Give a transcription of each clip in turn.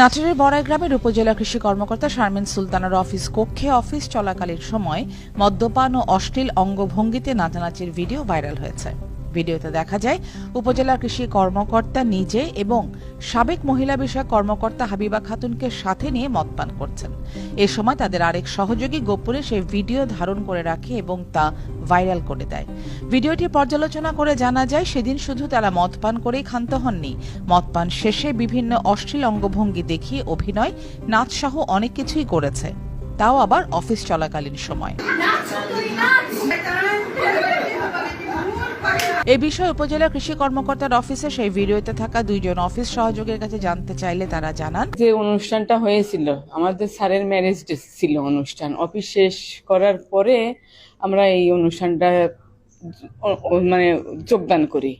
নাটোরের বড়াই গ্রামের উপজেলা কৃষি কর্মকর্তা শারমিন সুলতানার অফিস কক্ষে অফিস চলাকালীন সময় মদ্যপান ও অশ্লীল অঙ্গভঙ্গিতে নাচানাচির ভিডিও ভাইরাল হয়েছে। ভিডিওতে দেখা যায়, উপজেলা কৃষি কর্মকর্তা নিজে এবং সাবেক মহিলা বিষয়ক কর্মকর্তা হাবিবা খাতুনকে সাথে নিয়ে মদ পান করছেন। এ সময় তাদের আরেক সহযোগী গোপুরে সেই ভিডিও ধারণ করে রাখে এবং তা ভাইরাল করে দেয়। ভিডিওটি পর্যালোচনা করে জানা যায়, সেদিন শুধু তারা মদ পান করেই ক্ষান্ত হননি। মদ পান শেষে বিভিন্ন অশ্লীল অঙ্গভঙ্গি দেখিয়ে অভিনয়, নাচ সহ অনেক কিছুই করেছে। তাও আবার অফিস চলাকালীন সময়। এ বিষয়ে উপজেলা কৃষি কর্মকর্তার অফিসে সেই ভিডিওতে থাকা দুইজন অফিস সহযোগীর কাছে জানতে চাইলে তারা জানান। যে অনুষ্ঠানটা হয়েছিল, আমাদের স্যারের ম্যারেজ ছিল অনুষ্ঠান। অফিস শেষ করার পরে আমরা এই অনুষ্ঠানটা মানে যোগদান করি।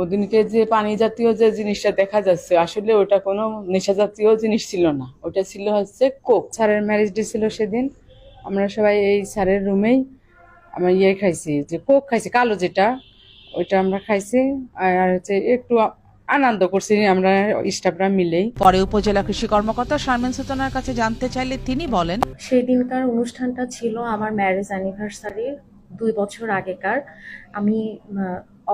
ওদিনকে যে পানি জাতীয় যে জিনিসটা দেখা যাচ্ছে, আসলে ওটা কোনো নেশা জাতীয় জিনিস ছিল না। ওটা ছিল হচ্ছে কোক। স্যারের ম্যারেজ ডে ছিল সেদিন। আমরা সবাই এই স্যারের রুমেই আমরা ইয়ে খাইছি, যে কোক খাইছি, কালো যেটা। ওইটা আমরা খাইছি। আর হচ্ছে একটু আনন্দ করছি আমরা স্টাফরা মিলে পরে উপজেলা কৃষি কর্মকর্তা শারমিন সুতনার কাছে জানতে চাইলে তিনি বলেন সেই দিনকার অনুষ্ঠানটা ছিল আমার ম্যারেজ অ্যানিভার্সারির। দুই বছর আগেকার। আমি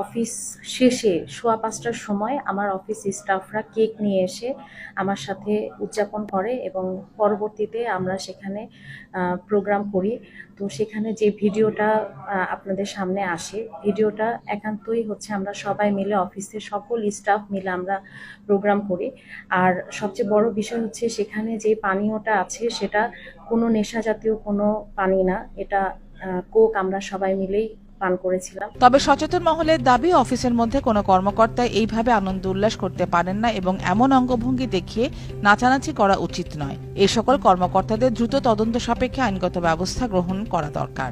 অফিস শেষে সোয়া পাঁচটার সময় আমার অফিস স্টাফরা কেক নিয়ে এসে আমার সাথে উদযাপন করে এবং পরবর্তীতে আমরা সেখানে প্রোগ্রাম করি। তো সেখানে যে ভিডিওটা আপনাদের সামনে আসে, ভিডিওটা একান্তই হচ্ছে আমরা সবাই মিলে অফিসে সকল স্টাফ মিলে আমরা প্রোগ্রাম করি। আর সবচেয়ে বড় বিষয় হচ্ছে সেখানে যে পানীয়টা আছে সেটা কোনো নেশা জাতীয় কোনো পানি না। এটা কোক আমরা সবাই মিলেই পান করেছিলাম। তবে সচেতন মহলের দাবি, অফিসের মধ্যে কোনো কর্মকর্তা এইভাবে আনন্দ উল্লাস করতে পারেন না এবং এমন অঙ্গভঙ্গি দেখিয়ে নাচানাচি করা উচিত নয়। এ সকল কর্মকর্তাদের দ্রুত তদন্ত সাপেক্ষে আইনগত ব্যবস্থা গ্রহণ করা দরকার।